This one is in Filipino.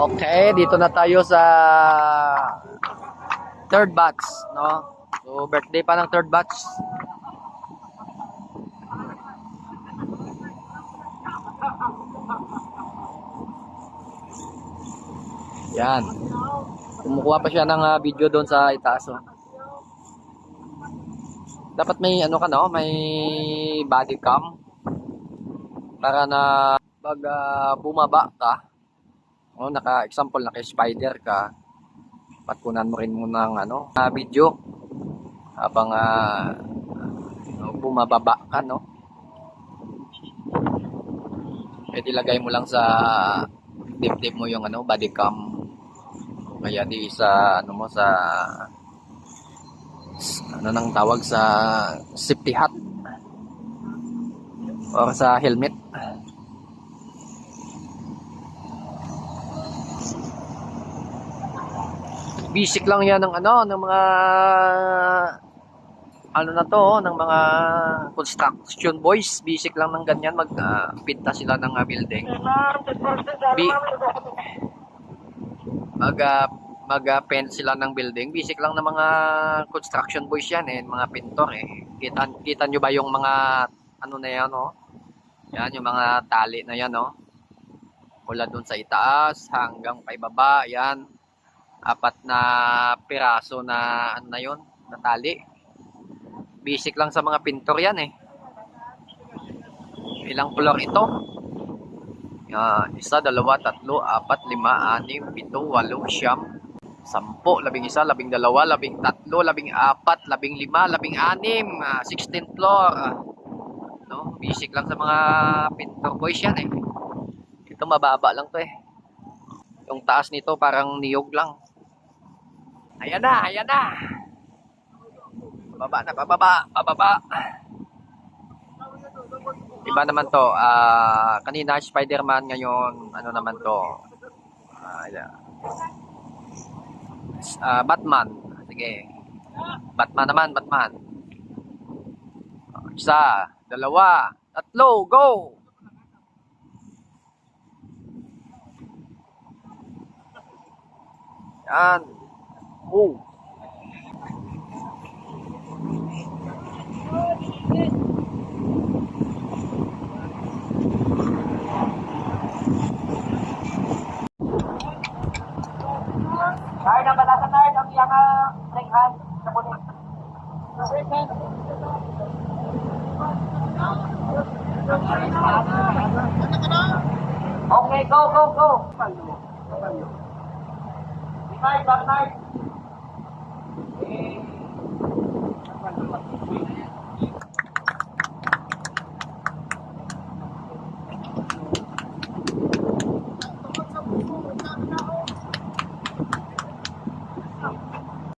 Okay, dito na tayo sa third batch, no? So, birthday pa ng third batch. Yan. Kumukuha pa siya ng ah, video doon sa itaas. Oh. Dapat may ano ka no, may body cam para na pag ah, bumaba ka, oh, naka example naka spider ka, patkunan mo rin muna ng ano, ah, video habang ano, bumababa ka no. Pwede lagay mo lang sa dibdib mo yung ano, body cam. Kaya di sa ano mo sa ano nang tawag sa safety hat or sa helmet. Basic lang yan ng ano, ng mga ano na to, oh, ng mga construction boys. Basic lang ng ganyan, magpinta sila ng ah, building. Bi- mag uh, mag uh, paint sila ng building. Basic lang ng mga construction boys yan eh, mga pintor eh. Kita kita nyo ba yung mga ano na yan oh? Yan yung mga tali na yan oh. Mula dun sa itaas hanggang pa ibaba, yan. Apat na piraso na ano na yun, na tali. Basic lang sa mga pintor yan eh. Ilang floor ito? Yan, isa, dalawa, tatlo, apat, lima, anim, pito, walo, siyam, sampo, labing isa, labing dalawa, labing tatlo, labing apat, labing lima, labing anim, ah, 16th floor. ah. no? Basic lang sa mga pintor boys yan eh. Ito mababa lang to eh. Yung taas nito parang niyog lang. Ayan na, ayan na. Baba na, bababa, bababa. Iba naman to. Ah, kanina Spider-Man ngayon ano naman to? Ah, yeah. Ah, Batman. Sige. Batman naman, Batman. Isa, dalawa, tatlo, go! Yan. Oh. Kahit ang batasan ang right hand sa pulis. Okay, go, go, go. Right, back right.